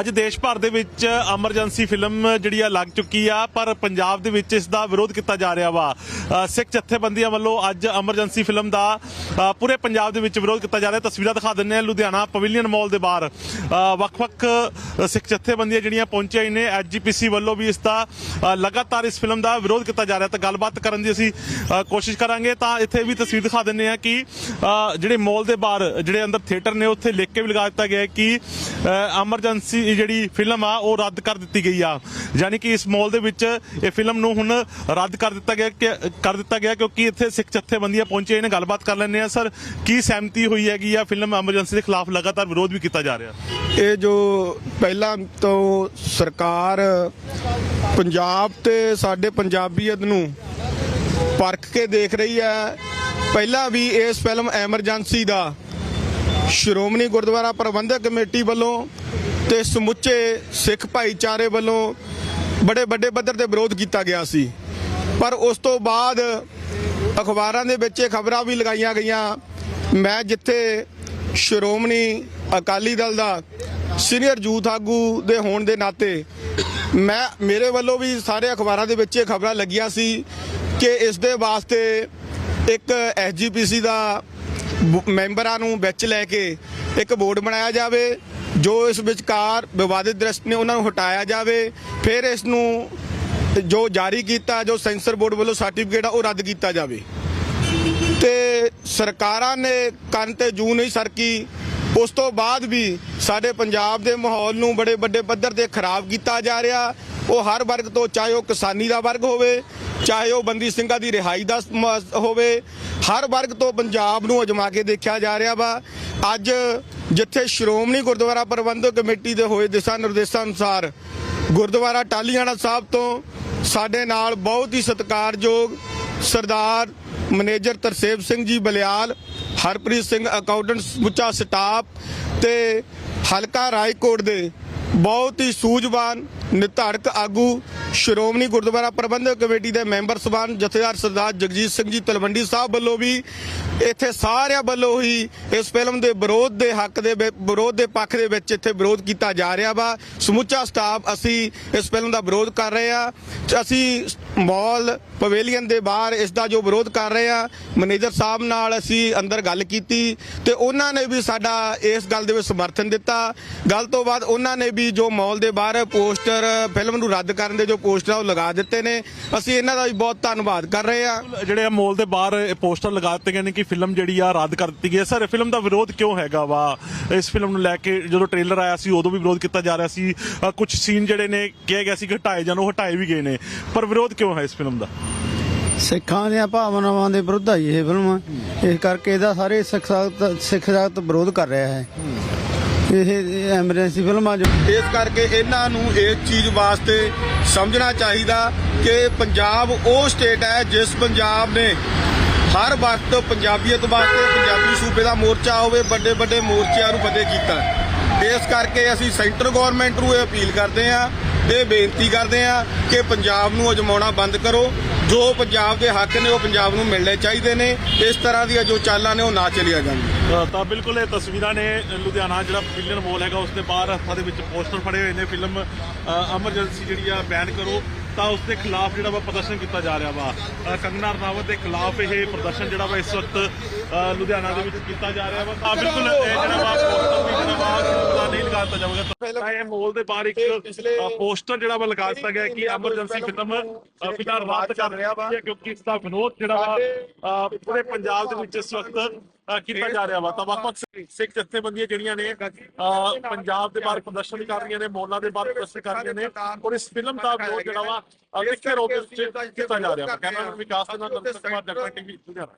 ਅੱਜ ਦੇਸ਼ ਭਰ ਦੇ ਵਿੱਚ ਐਮਰਜੈਂਸੀ ਫਿਲਮ ਜਿਹੜੀ ਆ ਲੱਗ ਚੁੱਕੀ ਆ, ਪਰ ਪੰਜਾਬ ਦੇ ਵਿੱਚ ਇਸ ਦਾ ਵਿਰੋਧ ਕੀਤਾ ਜਾ ਰਿਹਾ ਵਾ। ਸਿੱਖ ਜਥੇਬੰਦੀਆਂ ਵੱਲੋਂ ਅੱਜ ਐਮਰਜੈਂਸੀ ਫਿਲਮ ਦਾ ਪੂਰੇ ਪੰਜਾਬ ਦੇ ਵਿੱਚ ਵਿਰੋਧ ਕੀਤਾ ਜਾ ਰਿਹਾ। ਤਸਵੀਰਾਂ ਦਿਖਾ ਦਿੰਦੇ ਆ ਲੁਧਿਆਣਾ ਪਵਿਲੀਅਨ ਮਾਲ ਦੇ ਬਾਹਰ। ਵੱਖ-ਵੱਖ ਸਿੱਖ ਜਥੇਬੰਦੀਆਂ ਜਿਹੜੀਆਂ ਪਹੁੰਚੀਆਂ ਹੀ ਨੇ ਐਜੀਪੀਸੀ ਵੱਲੋਂ ਵੀ ਇਸ ਦਾ ਲਗਾਤਾਰ ਇਸ ਫਿਲਮ ਦਾ ਵਿਰੋਧ ਕੀਤਾ ਜਾ ਰਿਹਾ। ਤਾਂ ਗੱਲਬਾਤ ਕਰਨ ਦੀ ਅਸੀਂ ਕੋਸ਼ਿਸ਼ ਕਰਾਂਗੇ। ਤਾਂ ਇੱਥੇ ਵੀ ਤਸਵੀਰ ਦਿਖਾ ਦਿੰਦੇ ਆ ਕਿ ਜਿਹੜੇ ਮਾਲ ਦੇ ਬਾਹਰ, ਜਿਹੜੇ ਅੰਦਰ ਥੀਏਟਰ ਨੇ, ਉੱਥੇ ਲਿਖ ਕੇ ਵੀ ਲਗਾ ਦਿੱਤਾ ਗਿਆ ਕਿ ਐਮਰਜੈਂਸੀ ਜਿਹੜੀ ਫਿਲਮ ਆ, ਉਹ ਰੱਦ ਕਰ ਦਿੱਤੀ ਗਈ ਆ। ਯਾਨੀ ਕਿ ਇਸ ਮਾਲ ਦੇ ਵਿੱਚ ਇਹ ਫਿਲਮ ਨੂੰ ਹੁਣ ਰੱਦ ਕਰ ਦਿੱਤਾ ਗਿਆ ਕਿ- ਕਰ ਦਿੱਤਾ ਗਿਆ ਕਿਉਂਕਿ ਇੱਥੇ ਸਿੱਖ ਜਥੇਬੰਦੀਆਂ ਪਹੁੰਚੇ ਨੇ ਗੱਲਬਾਤ ਕਰ ਲੈਂਦੇ ਆ, ਸਰ, ਕੀ ਸਹਿਮਤੀ ਹੋਈ ਹੈਗੀ ਆ ਫਿਲਮ ਐਮਰਜੈਂਸੀ ਦੇ ਖਿਲਾਫ ਲਗਾਤਾਰ ਵਿਰੋਧ ਵੀ ਕੀਤਾ ਜਾ ਰਿਹਾ? ਇਹ ਜੋ ਪਹਿਲਾਂ ਤੋਂ ਸਰਕਾਰ ਪੰਜਾਬ ਤੇ ਸਾਡੇ ਪੰਜਾਬੀਅਤ ਨੂੰ ਪਰਖ ਕੇ ਦੇਖ ਰਹੀ ਹੈ, ਪਹਿਲਾਂ ਵੀ ਇਸ ਫਿਲਮ ਐਮਰਜੈਂਸੀ ਦਾ ਸ਼੍ਰੋਮਣੀ ਗੁਰਦੁਆਰਾ ਪ੍ਰਬੰਧਕ ਕਮੇਟੀ ਵੱਲੋਂ ਤੇ ਸਮੁੱਚੇ ਸਿੱਖ ਭਾਈਚਾਰੇ ਵੱਲੋਂ ਬੜੇ ਵੱਡੇ ਪੱਧਰ ਤੇ ਵਿਰੋਧ ਕੀਤਾ ਗਿਆ ਸੀ। ਪਰ ਉਸ ਤੋਂ ਬਾਅਦ ਅਖਬਾਰਾਂ ਦੇ ਵਿੱਚ ਇਹ ਖਬਰਾਂ ਵੀ ਲਗਾਈਆਂ ਗਈਆਂ। ਮੈਂ ਜਿੱਥੇ ਸ਼੍ਰੋਮਣੀ ਅਕਾਲੀ ਦਲ ਦਾ ਸੀਨੀਅਰ ਯੂਥ ਆਗੂ ਦੇ ਹੋਣ ਦੇ ਨਾਤੇ ਮੈਂ, ਮੇਰੇ ਵੱਲੋਂ ਵੀ ਸਾਰੇ ਅਖਬਾਰਾਂ ਦੇ ਵਿੱਚ ਇਹ ਖਬਰਾਂ ਲੱਗੀਆਂ ਸੀ ਕਿ ਇਸ ਦੇ ਵਾਸਤੇ ਇੱਕ ਐਸਜੀਪੀਸੀ ਦਾ ਮੈਂਬਰਾਂ ਨੂੰ ਵਿੱਚ ਲੈ ਕੇ ਇੱਕ ਬੋਰਡ ਬਣਾਇਆ ਜਾਵੇ। ਜੋ ਇਸ ਵਿਚਕਾਰ ਵਿਵਾਦਿਤ ਦ੍ਰਿਸ਼ਟ ਨੇ ਉਹਨਾਂ ਨੂੰ ਹਟਾਇਆ ਜਾਵੇ, ਫਿਰ ਇਸ ਨੂੰ ਜੋ ਜਾਰੀ ਕੀਤਾ, ਜੋ ਸੈਂਸਰ ਬੋਰਡ ਵੱਲੋਂ ਸਰਟੀਫਿਕੇਟ ਆ, ਉਹ ਰੱਦ ਕੀਤਾ ਜਾਵੇ। ਤੇ ਸਰਕਾਰਾਂ ਨੇ ਕੰਨ ਤੇ ਜੂ ਨਹੀਂ ਸਰਕੀ, ਉਸ ਤੋਂ ਬਾਅਦ ਵੀ ਸਾਡੇ ਪੰਜਾਬ ਦੇ ਮਾਹੌਲ ਨੂੰ ਬੜੇ ਵੱਡੇ ਪੱਧਰ ਤੇ ਖਰਾਬ ਕੀਤਾ ਜਾ ਰਿਹਾ। ਉਹ ਹਰ ਵਰਗ ਤੋਂ, ਚਾਹੇ ਉਹ ਕਿਸਾਨੀ ਦਾ ਵਰਗ ਹੋਵੇ, ਚਾਹੇ ਉਹ ਬੰਦੀ ਸਿੰਘਾਂ ਦੀ ਰਿਹਾਈ ਦਾ ਹੋਵੇ, ਹਰ ਵਰਗ ਤੋਂ ਪੰਜਾਬ ਨੂੰ ਅਜਮਾ ਕੇ ਦੇਖਿਆ ਜਾ ਰਿਹਾ ਵਾ। ਅੱਜ ਜਿੱਥੇ ਸ਼੍ਰੋਮਣੀ ਗੁਰਦੁਆਰਾ ਪ੍ਰਬੰਧਕ ਕਮੇਟੀ ਦੇ ਹੋਏ ਦਿਸ਼ਾ ਨਿਰਦੇਸ਼ਾਂ ਅਨੁਸਾਰ ਗੁਰਦੁਆਰਾ ਟਾਲੀਆਣਾ ਸਾਹਿਬ ਤੋਂ ਸਾਡੇ ਨਾਲ ਬਹੁਤ ਹੀ ਸਤਿਕਾਰਯੋਗ ਸਰਦਾਰ ਮੈਨੇਜਰ ਤਰਸੇਵ ਸਿੰਘ ਜੀ ਬਲਿਆਲ, ਹਰਪ੍ਰੀਤ ਸਿੰਘ ਅਕਾਊਂਟੈਂਟ ਸਮੁੱਚਾ ਸਟਾਫ ਤੇ ਹਲਕਾ ਰਾਏਕੋਟ ਦੇ ਬਹੁਤ ਹੀ ਸੂਝਵਾਨ, ਨਿਧੜਕ ਆਗੂ ਸ਼੍ਰੋਮਣੀ ਗੁਰਦੁਆਰਾ ਪ੍ਰਬੰਧਕ ਕਮੇਟੀ ਦੇ ਮੈਂਬਰ ਸਭਾਨ ਜਥੇਦਾਰ ਸਰਦਾਰ ਜਗਜੀਤ ਸਿੰਘ ਜੀ ਤਲਵੰਡੀ ਸਾਹਿਬ ਵੱਲੋਂ ਵੀ ਇੱਥੇ ਸਾਰਿਆਂ ਵੱਲੋਂ ਹੀ ਇਸ ਫਿਲਮ ਦੇ ਵਿਰੋਧ ਦੇ ਹੱਕ ਦੇ ਵਿ- ਵਿਰੋਧ ਦੇ ਪੱਖ ਦੇ ਵਿੱਚ ਇੱਥੇ ਵਿਰੋਧ ਕੀਤਾ ਜਾ ਰਿਹਾ ਵਾ। ਸਮੁੱਚਾ ਸਟਾਫ ਅਸੀਂ ਇਸ ਫਿਲਮ ਦਾ ਵਿਰੋਧ ਕਰ ਰਹੇ ਆ ਅਸੀਂ ਮਾਲ ਪਵੇਲੀਅਨ ਦੇ ਬਾਹਰ ਇਸ ਦਾ ਜੋ ਵਿਰੋਧ ਕਰ ਰਹੇ ਆ, ਮੈਨੇਜਰ ਸਾਹਿਬ ਨਾਲ ਅਸੀਂ ਅੰਦਰ ਗੱਲ ਕੀਤੀ ਤੇ ਉਹਨਾਂ ਨੇ ਵੀ ਸਾਡਾ ਇਸ ਗੱਲ ਦੇ ਵਿੱਚ ਸਮਰਥਨ ਦਿੱਤਾ। ਗੱਲ ਤੋਂ ਬਾਅਦ ਉਹਨਾਂ ਨੇ ਵੀ ਜੋ ਮਾਲ ਦੇ ਬਾਹਰ ਪੋਸਟਰ, ਫਿਲਮ ਨੂੰ ਰੱਦ ਕਰਨ ਦੇ ਜੋ ਪੋਸਟਰ ਆ, ਉਹ ਲਗਾ ਦਿੱਤੇ ਨੇ। ਅਸੀਂ ਇਹਨਾਂ ਦਾ ਵੀ ਬਹੁਤ ਧੰਨਵਾਦ ਕਰ ਰਹੇ ਆ। ਜਿਹੜੇ ਆ ਮਾਲ ਦੇ ਬਾਹਰ ਪੋਸਟਰ ਲਗਾ ਦਿੱਤੇ ਗਏ ਨੇ ਕਿ ਫਿਲਮ ਜਿਹੜੀ ਆ ਰੱਦ ਕਰ ਦਿੱਤੀ ਗਈ ਹੈ। ਸਰ ਫਿਲਮ ਦਾ ਵਿਰੋਧ ਕਿਉਂ ਹੈਗਾ ਵਾ? ਇਸ ਫਿਲਮ ਨੂੰ ਲੈ ਕੇ ਜਦੋਂ ਟ੍ਰੇਲਰ ਆਇਆ ਸੀ, ਉਦੋਂ ਵੀ ਵਿਰੋਧ ਕੀਤਾ ਜਾ ਰਿਹਾ ਸੀ। ਕੁਝ ਸੀਨ ਜਿਹੜੇ ਨੇ ਕਿਹਾ ਗਿਆ ਸੀ ਕਿ ਹਟਾਏ ਜਾਣ, ਉਹ ਹਟਾਏ ਵੀ ਗਏ ਨੇ। ਪਰ ਵਿਰੋਧ ਕਿਉਂ ਹੈ ਇਸ ਫਿਲਮ ਦਾ? ਸਿੱਖਾਂ ਦੀਆਂ ਭਾਵਨਾਵਾਂ ਦੇ ਵਿਰੁੱਧ ਆ ਜੀ ਇਹ ਫਿਲਮ। ਇਸ ਕਰਕੇ ਇਹਦਾ ਸਾਰੇ ਸਿੱਖ ਸਖਤ ਸਿੱਖ ਸਖਤ ਵਿਰੋਧ ਕਰ ਰਿਹਾ ਹੈ। ਇਹ ਐਮਰਜੈਂਸੀ ਫਿਲਮ ਆ ਜੋ ਇਸ ਕਰਕੇ ਇਹਨਾਂ ਨੂੰ ਇਸ ਚੀਜ਼ ਵਾਸਤੇ ਸਮਝਣਾ ਚਾਹੀਦਾ ਕਿ ਪੰਜਾਬ ਉਹ ਸਟੇਟ ਹੈ ਜਿਸ ਪੰਜਾਬ ਨੇ ਹਰ ਵਕਤ ਪੰਜਾਬੀਅਤ ਵਾਸਤੇ ਪੰਜਾਬੀ ਸੂਬੇ ਦਾ ਮੋਰਚਾ ਹੋਵੇ ਵੱਡੇ ਵੱਡੇ ਮੋਰਚਿਆਂ ਨੂੰ ਫਤਿਹ ਕੀਤਾ। ਇਸ ਕਰਕੇ ਅਸੀਂ ਸੈਂਟਰ ਗਵਰਨਮੈਂਟ ਨੂੰ ਇਹ ਅਪੀਲ ਕਰਦੇ ਹਾਂ ਤੇ ਬੇਨਤੀ ਕਰਦੇ ਹਾਂ ਕਿ ਪੰਜਾਬ ਨੂੰ ਅਜਮਾਉਣਾ ਬੰਦ ਕਰੋ। ਜੋ ਪੰਜਾਬ ਦੇ ਹੱਕ ਨੇ, ਉਹ ਪੰਜਾਬ ਨੂੰ ਮਿਲਣੇ ਚਾਹੀਦੇ ਨੇ। ਇਸ ਤਰ੍ਹਾਂ ਦੀਆਂ ਜੋ ਚਾਲਾਂ ਨੇ, ਉਹ ਨਾ ਚਲੀਆਂ ਜਾਣ। ਤਾਂ ਬਿਲਕੁਲ ਇਹ ਤਸਵੀਰਾਂ ਨੇ ਲੁਧਿਆਣਾ ਜਿਹੜਾ ਫਿਲਮ ਮਾਲ ਹੈਗਾ ਉਸ ਦੇ ਬਾਹਰ ਹੱਥਾਂ ਦੇ ਵਿੱਚ ਪੋਸਟਰ ਫੜੇ ਹੋਏ ਨੇ। ਫਿਲਮ ਐਮਰਜੈਂਸੀ ਜਿਹੜੀ ਆ, ਬੈਨ ਕਰੋ, ਤਾਂ ਉਸ ਦੇ ਖਿਲਾਫ ਜਿਹੜਾ ਵਾ ਪ੍ਰਦਰਸ਼ਨ ਕੀਤਾ ਜਾ ਰਿਹਾ ਵਾ। ਕੰਗਨਾ ਰਣਾਵਤ ਦੇ ਖਿਲਾਫ ਇਹ ਪ੍ਰਦਰਸ਼ਨ ਜਿਹੜਾ ਵਾ ਇਸ ਵਕਤ ਲੁਧਿਆਣਾ ਦੇ ਵਿੱਚ ਕੀਤਾ ਜਾ ਰਿਹਾ ਵਾ। ਤਾਂ ਬਿਲਕੁਲ, ਇਹ ਜਿਹੜਾ ਵਾ ਪੋਸਟਰ ਵੀ ਜਿਹੜਾ ਵਾ ਉਹਦਾ ਨਹੀਂ ਲਗਾ ਦਿੱਤਾ ਜਾਵੇਗਾ। ਤਾਂ ਇਹ ਮਾਲ ਦੇ ਬਾਹਰ ਇੱਕ ਪੋਸਟਰ ਜਿਹੜਾ ਵਾ ਲਗਾ ਦਿੱਤਾ ਗਿਆ ਕਿ ਐਮਰਜੈਂਸੀ ਫਿਲਮ ਫਿਲਹਾਲ ਰੱਦ ਕਰ ਰਿਹਾ ਵਾ। ਕਿਉਂਕਿ ਇਸ ਦਾ ਵਿਰੋਧ ਜਿਹੜਾ ਵਾ ਪੂਰੇ ਪੰਜਾਬ ਦੇ ਵਿੱਚ ਇਸ ਵਕਤ ਕੀਤਾ ਜਾ ਰਿਹਾ ਵਾ। ਤਾਂ ਵੱਖ-ਵੱਖ ਸਿੱਖ ਜਥੇਬੰਦੀਆਂ ਜਿਹੜੀਆਂ ਨੇ ਪੰਜਾਬ ਦੇ ਬਾਹਰ ਪ੍ਰਦਰਸ਼ਨ ਕਰ ਰਹੀਆਂ ਨੇ ਮੌਲਾਂ ਦੇ ਬਾਹਰ ਪ੍ਰਦਰਸ਼ਨ ਕਰ ਰਹੀਆਂ ਨੇ ਔਰ ਇਸ ਫਿਲਮ ਦਾ ਵਿਰੋਧ ਜਿਹੜਾ ਵਾ ਲਿਖੇ ਰੂਪ ਵਿੱਚ ਕੀਤਾ ਜਾ ਰਿਹਾ ਵਾ। ਕੈਮਰਾ ਵਿਕਾਸ ਦੇ ਨਾਲ ਨਮਸਕਾਰ ਜਗਤ ਟੀਵੀ ਲੁਧਿਆਣਾ।